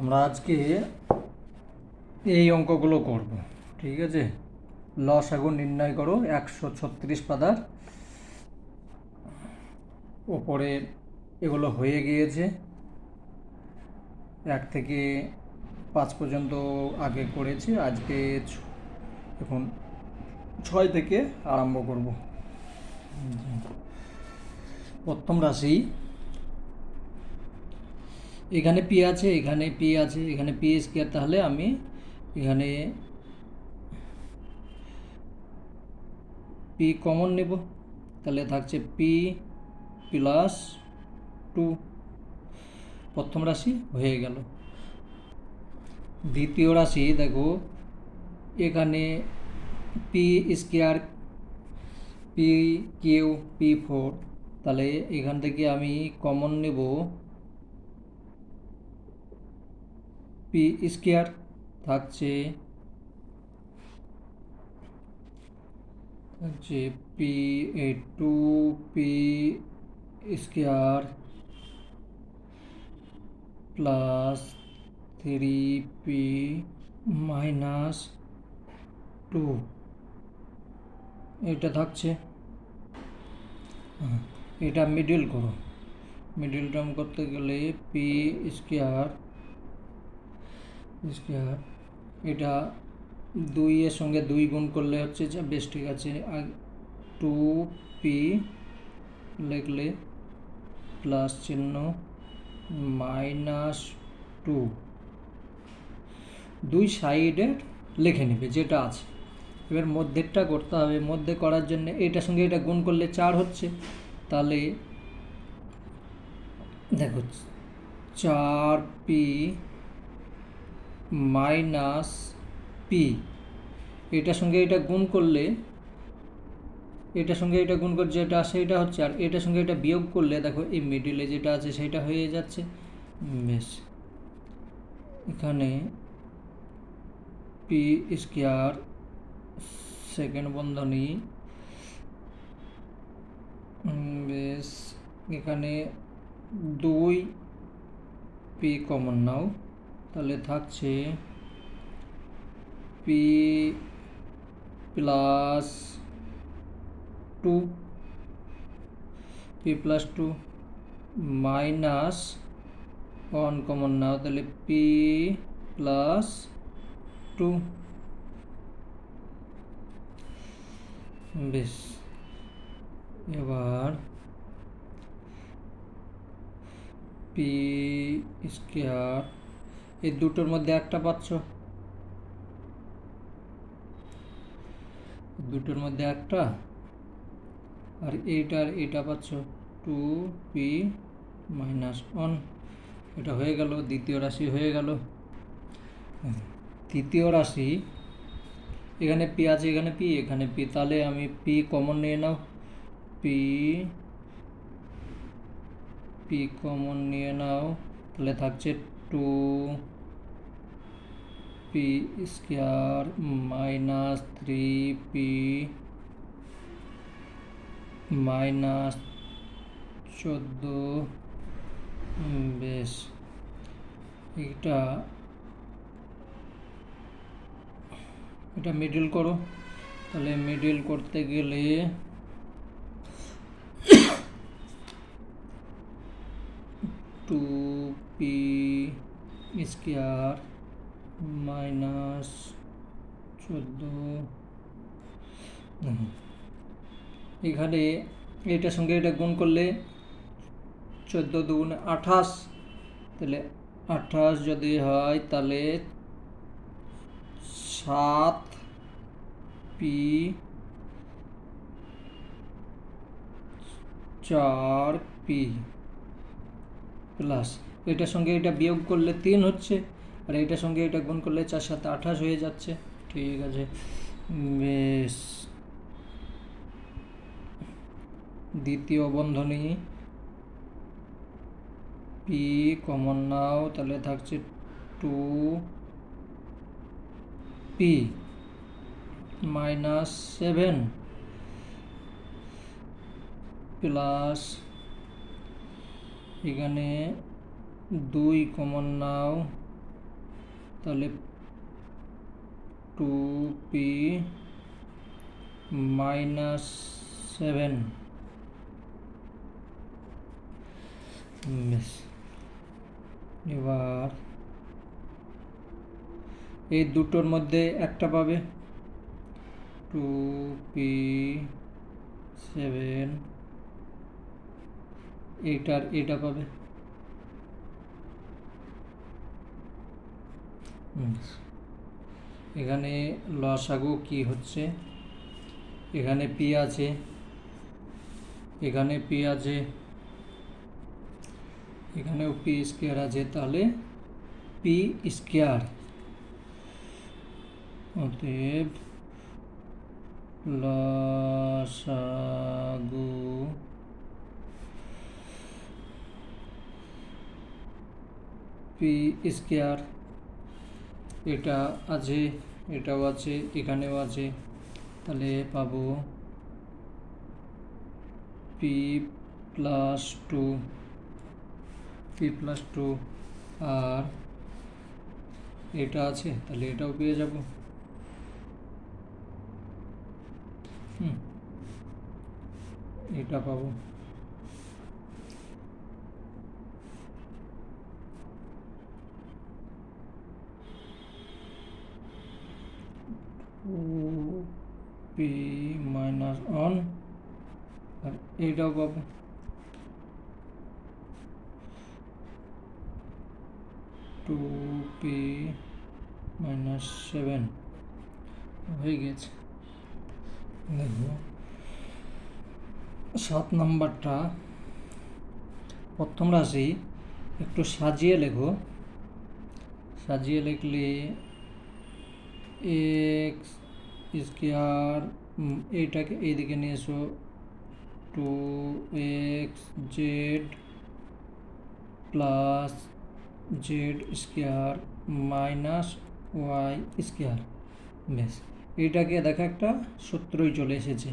আমরা আজকে এই অঙ্কগুলো করব, ঠিক আছে? লস লসাগু নির্ণয় করো, একশো ছত্রিশ পাতার ওপরে এগুলো হয়ে গিয়েছে। এক থেকে পাঁচ পর্যন্ত আগে করেছি, আজকে এখন ছয় থেকে আরম্ভ করব। প্রথম রাশি এখানে পি আছে, এখানে পি আছে, এখানে পি স্কোয়ার তাহলে আমি এখানে পি কমন নেব। তাহলে থাকছে পি প্লাস টু প্রথম রাশি হয়ে গেল। দ্বিতীয় রাশি, দেখো, এখানে P square P Q P four তাহলে এখান থেকে আমি কমন নেব। পি স্কোয়ার থাকছে থাকছে পি এ two P square plus three P minus two এটা থাকছে। হ্যাঁ, এটা মিডিল করো। মিডিল টার্ম করতে গেলে পি স্কোয়ার স্কোয়ার এটা দুই এর সঙ্গে দুই গুণ করলে হচ্ছে যা, বেশ ঠিক আছে। টু পি লিখলে প্লাস চিহ্ন মাইনাস টু দুই সাইডের লিখে নেবে, যেটা আছে। এবার মধ্যেরটা করতে হবে। মধ্যে করার জন্য এটার সঙ্গে এটা গুণ করলে চার হচ্ছে। তাহলে দেখো, চার পি মাইনাস পি। এটার সঙ্গে এটা গুণ করলে, এটার সঙ্গে এটা গুণ করে যেটা আসে এটা হচ্ছে, আর এটার সঙ্গে এটা বিয়োগ করলে দেখো এই মিডিলে যেটা আছে সেটা হয়ে যাচ্ছে। বেশ। এখানে পি স্কোয়ার সেকেন্ড বন্ধনী। বেশ। এখানে দুই পি কমন নাও। তাহলে থাকছে P plus two P plus two minus one common নাও তাহলে পি প্লাস টু বেশ, এবার পি স্কোয়ার এই দুটোর মধ্যে একটা পাচ্ছ। দুটোর মধ্যে একটা। আর এইটার এটা পাচ্ছ। টু পি মাইনাস ওয়ান এটা হয়ে গেল, দ্বিতীয় রাশি হয়ে গেল। তৃতীয় রাশি, এখানে পি আছে, এখানে পি এখানে পি তাহলে আমি পি কমন নিয়ে নাও। পি পি কমন নিয়ে নাও। তাহলে থাকছে two P square minus three P minus চোদ্দ বেশ। এটা এটা মিডিল করো। তাহলে মিডিল করতে গেলে টু পি স্কোয়ার মাইনাস চোদ্দ। এখানে এটার সঙ্গে এটা গুণ করলে চোদ্দ দুগুণে আঠাশ। তাহলে আঠাশ যদি হয় তাহলে সাত পি চার পি প্লাস এটার সঙ্গে এটা বিয়োগ করলে তিন হচ্ছে, আর এটার সঙ্গে এটা গুণ করলে চার সাথে আঠাশ হয়ে যাচ্ছে। ঠিক আছে। বেশ। দ্বিতীয় বন্ধনী। পি কমন নাও, তাহলে থাকছে two P minus seven plus এখানে দুই কমন নাও। তাহলে টু পি মাইনাস সেভেন এবার এই দুটোর মধ্যে একটা পাবে। টু পি সেভেন এইটার এটা পাবে হুম। এখানে লসাগু কি হচ্ছে? এখানে পি আছে। এখানে পি আছে। এখানেও পি স্কোয়ার আছে, তাহলে পি স্কোয়ার অতএব লসাগু পি স্কোয়ার এটা আছে, এটাও আছে, এখানেও আছে। তাহলে পাবো P plus two P plus two আর এটা আছে, তাহলে এটাও পেয়ে যাব। হুম, এটা পাবো। পি মাইনাস ওয়ান আর এইটাও পাবো। টু পি মাইনাস সেভেন হয়ে গেছে। দেখো, সাত নাম্বারটা প্রথম রাশি, একটু সাজিয়ে লেখো। সাজিয়ে লিখলে এক্স স্কোয়ার এইটাকে এইদিকে নিয়ে এসো। Two X Z plus Z square minus Y square বেশ এইটাকে দেখা একটা সূত্রই চলে এসেছে।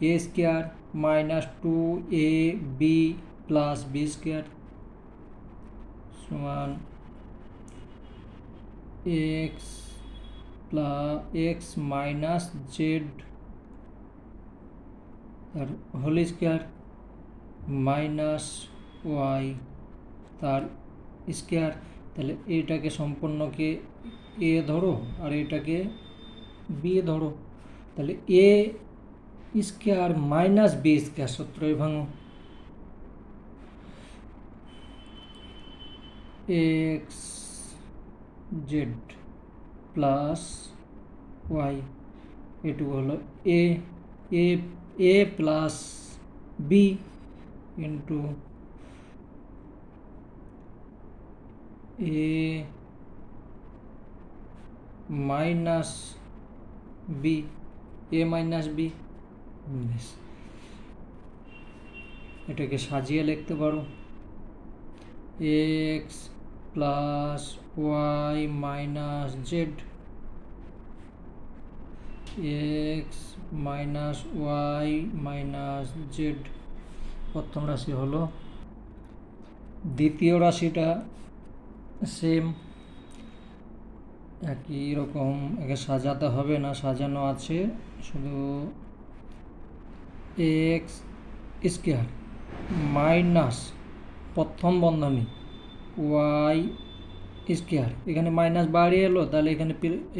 A square minus two A B plus B square সমান X plus X minus Z তার হোল স্কোয়ার মাইনাস ওয়াই তার স্কোয়ার। তাহলে এটাকে সম্পূর্ণকে এ ধরো আর এটাকে বি ধরো। তাহলে A square minus B square সূত্রই ভাঙো। এক্স জেড প্লাস ওয়াই এটুকু হলো A A A plus B into A minus B A minus B এটাকে সাজিয়ে লিখতে পারো। X plus Y minus Z X minus Y minus Z প্রথম রাশি হলো। দ্বিতীয় রাশিটা সেম একই রকম, একে সাজাতে হবে না, সাজানো আছে। শুধু এক্স স্কোয়ার মাইনাস প্রথম বন্ধনী। Y square. এখানে মাইনাস বাড়িয়ে এলো, তাহলে এখানে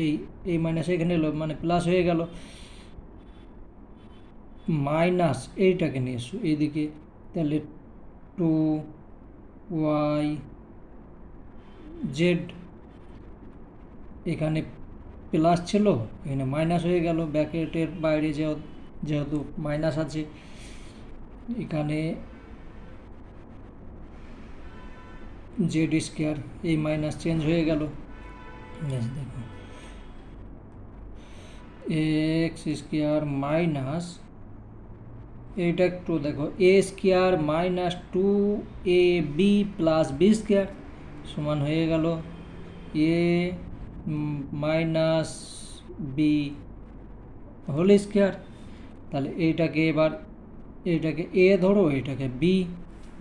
এই এই মাইনাস এখানে এলো মানে প্লাস হয়ে গেল। মাইনাস এইটাকে নিয়ে এসো, এইদিকে। তাহলে টু ওয়াই জেড এখানে প্লাস ছিল, এখানে মাইনাস হয়ে গেল। ব্যাকেটের বাইরে যেহেতু মাইনাস আছে, এখানে জেড স্কোয়ার এই মাইনাস চেঞ্জ হয়ে গেল। দেখো এক্স স্কোয়ার মাইনাস এইটা একটু দেখো A square minus two A B plus B square সমান হয়ে গেল। A minus B whole square তাহলে এইটাকে এবার, এইটাকে এ ধরো এটাকে B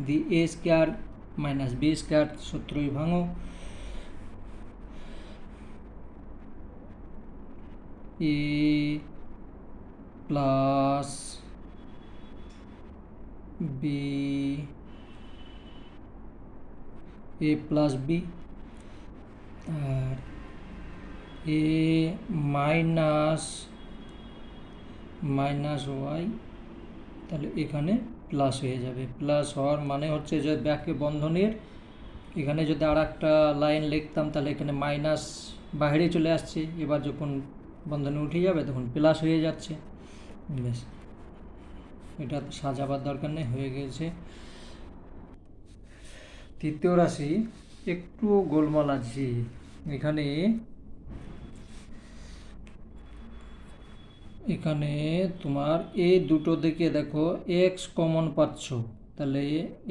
the A square minus B square সূত্রই ভাঙো A plus B A plus B R A minus minus Y তাহলে এখানে প্লাস হয়ে যাবে। প্লাস হওয়ার মানে হচ্ছে যে ব্যাকে বন্ধনের এখানে যদি আর একটা লাইন লিখতাম তাহলে এখানে মাইনাস বাইরে চলে আসছে। এবার যখন বন্ধনে উঠে যাবে তখন প্লাস হয়ে যাচ্ছে। বেশ এটা সাজাবার দরকার নেই, হয়ে গেছে। তৃতীয় রাশি, একটু গোলমাল আছে। এখানে এখানে তোমার এই দুটো থেকে দেখো এক্স কমন পাচ্ছ। তাহলে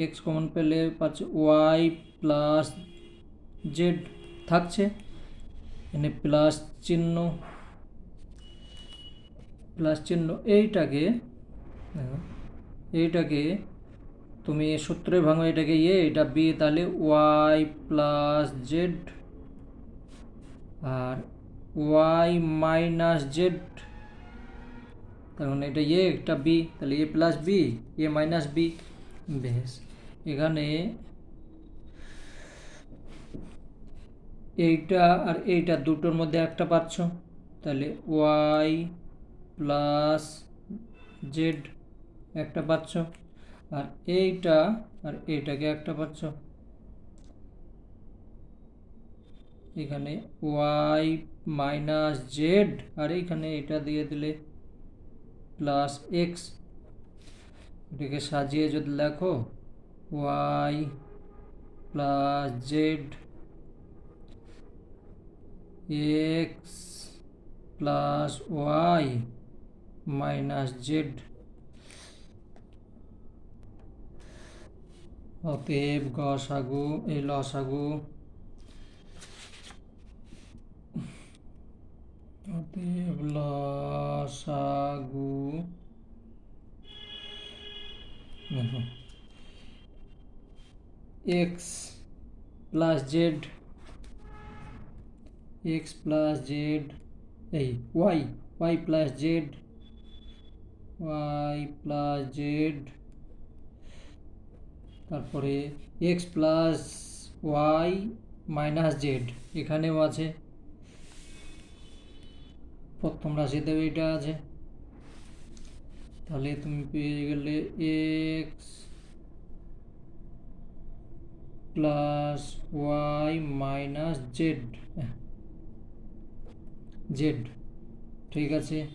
এক্স কমন পেলে পাচ্ছ ওয়াই প্লাস জেড থাকছে। এখানে প্লাস চিহ্ন প্লাস চিহ্ন, এইটাকে এইটাকে তুমি সূত্রে ভাঙো, এটাকে ইয়ে এটা বি, তাহলে ওয়াই প্লাস জেড আর ওয়াই মাইনাস জেড তখন এটা এ, একটা বি, তাহলে A plus B, A minus B. বেশ, এখানে এইটা আর এইটা দুটোর মধ্যে একটা পাচ্ছ। তাহলে ওয়াই প্লাস জেড একটা পাচ্ছ। আর এইটা আর এইটাকে একটা পাচ্ছ। এখানে ওয়াই মাইনাস জেড আর এইখানে এটা দিয়ে দিলে প্লাস এক্স এটাকে সাজিয়ে যদি লেখো Y plus Z X plus Y minus Z অতএব গসাগু এই লসাগু অতএব লসাগু। X plus Z X plus Z এই Y Y plus Z Y plus Z তারপরে X plus Y minus Z এখানেও আছে। প্রথম রাশিতেও এটা আছে। তাহলে তুমি পেয়ে গেলে X plus Y minus Z Z ঠিক আছে?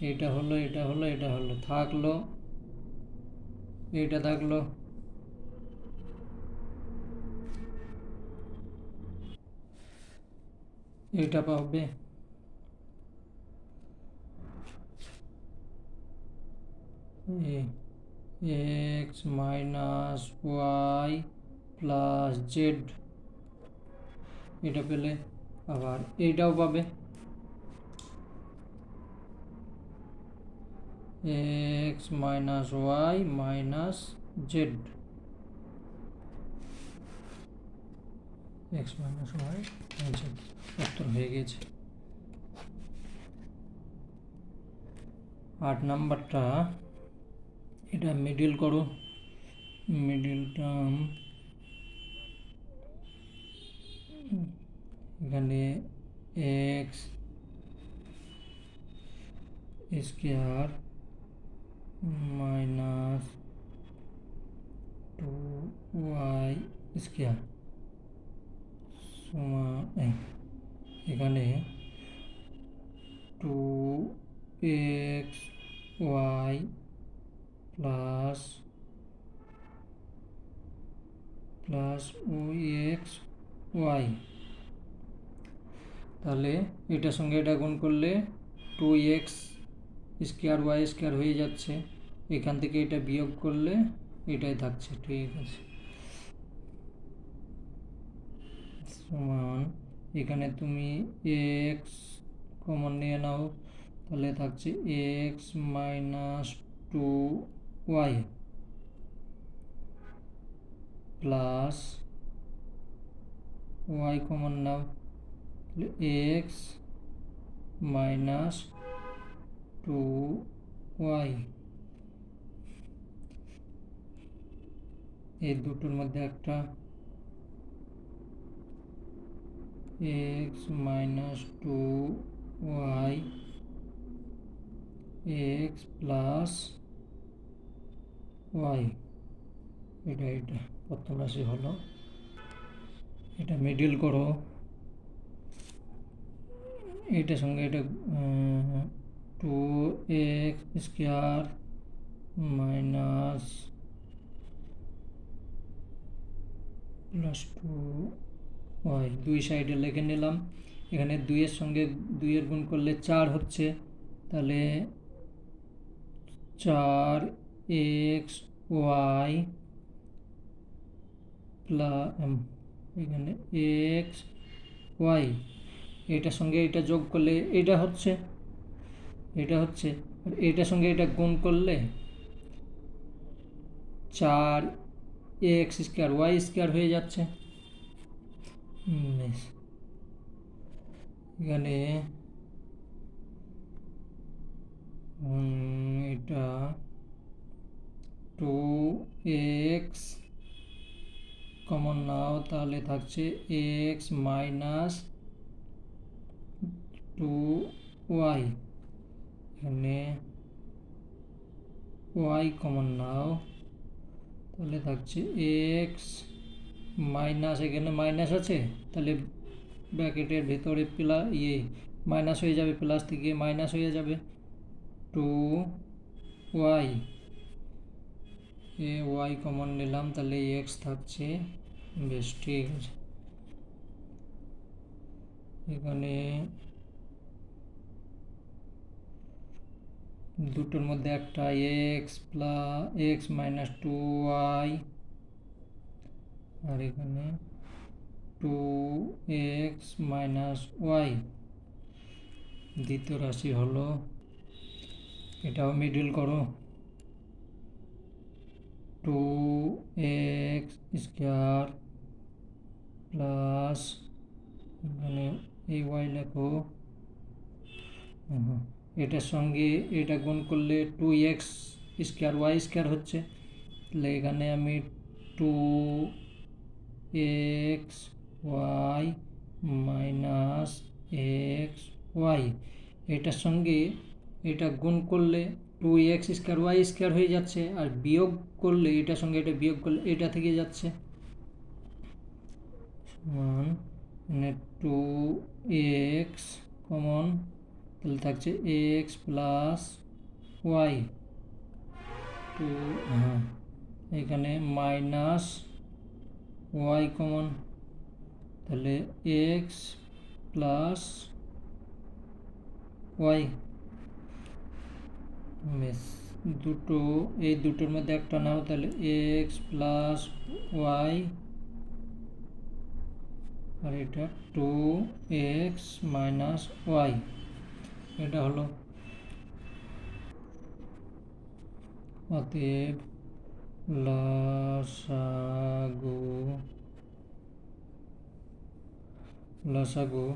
এটা হলো এটা হলো এটা হলো, থাকল। এটা থাকল। এটা পাবে। X minus Y plus Z. এটা পেলে আবার এইটাও পাবে। X minus Y minus Z. X minus Y Z. উত্তর হয়ে গেছে। আট নাম্বারটা এটা মিডিল করো। মিডিল টার্ম এখানে X square minus two Y square সমান এখানে two X Y plus plus ও এক্স ওয়াই। তাহলে এটার সঙ্গে এটা গুণ করলে two X square Y square হয়ে যাচ্ছে। এখান থেকে এটা বিয়োগ করলে এটাই থাকছে, ঠিক আছে। সমান, এখানে তুমি এক্স কমন নিয়ে নাও, তাহলে থাকছে X minus two Y plus Y নাও, তাহলে এক্স মাইনাস টু ওয়াই। এই দুটোর মধ্যে একটা X minus two Y X plus Y, এটা এটা, প্রথম রাশি হলো। এটা মিডিল করো। এটার সঙ্গে এটা two X square minus plus two Y দুই সাইডে লিখে নিলাম। এখানে দুইয়ের সঙ্গে দুইয়ের গুণ করলে চার হচ্ছে। তাহলে চার এক্স ওয়াই প্লাস এখানে এক্স ওয়াই এটার সঙ্গে এটা যোগ করলে এটা হচ্ছে এটা হচ্ছে এটার সঙ্গে এটা গুণ করলে চার এক্স স্কোয়ার ওয়াই স্কোয়ার হয়ে যাচ্ছে। এখানে এটা টু এক্স কমন নাও তাহলে থাকছে এক্স মাইনাস টু ওয়াই এখানে ওয়াই কমন নাও তাহলে থাকছে এক্স মাইনাস এখানে মাইনাস আছে? তাহলে ব্র্যাকেটের ভেতরে প্লা ইয়ে মাইনাস হয়ে যাবে প্লাস থেকে মাইনাস হয়ে যাবে। টু ওয়াই এ, ওয়াই কমন নিলাম, তাহলে এক্স থাকছে। বেশ, ঠিক আছে। এখানে দুটোর মধ্যে একটা X plus X minus two Y, আর এখানে টু এক্স মাইনাস ওয়াই। দ্বিতীয় রাশি হলো, এটাও মিডিল করো। টু এক্স স্কোয়ার প্লাস এখানে এই ওয়াই লেখো। এটার সঙ্গে এটা গুণ করলে two X square Y square হচ্ছে। তাহলে এখানে আমি two X Y minus X Y এটার সঙ্গে এটা গুণ করলে two X square Y square হয়ে যাচ্ছে, আর বিয়োগ করলে এটার সঙ্গে এটা বিয়োগ করলে এটা থেকে যাচ্ছে। মানে টু এক্স কমন তাহলে থাকছে এক্স প্লাস ওয়াই টু হ্যাঁ এখানে মাইনাস ওয়াই কমন তাহলে এক্স প্লাস ওয়াই বেশ দুটো, এই দুটোর মধ্যে একটা নাও তাহলে এক্স প্লাস ওয়াই আর এটা টু এক্স মাইনাস ওয়াই এটা হলো। অতএব লসাগু লসাগু,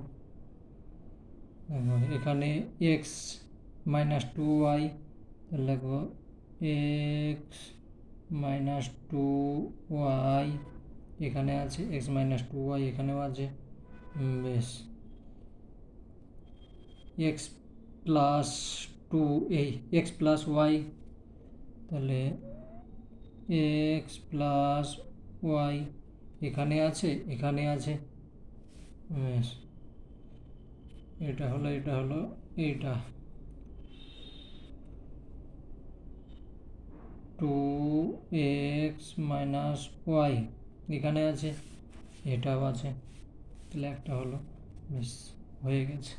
এখানে এক্স মাইনাস টু ওয়াই লিখব এক্স মাইনাস টু ওয়াই এখানে আছে এক্স মাইনাস টু ওয়াই এখানেও আছে। বেশ। এক্স প্লাস টু এই এক্স প্লাস ওয়াই তাহলে এক্স প্লাস ওয়াই এখানে আছে এখানে আছে। বেশ। এটা হলো এটা হলো, এইটা। টু এক্স মাইনাস ওয়াই এখানে আছে এটাও আছে তাহলে একটা হলো বেশ হয়ে গেছে।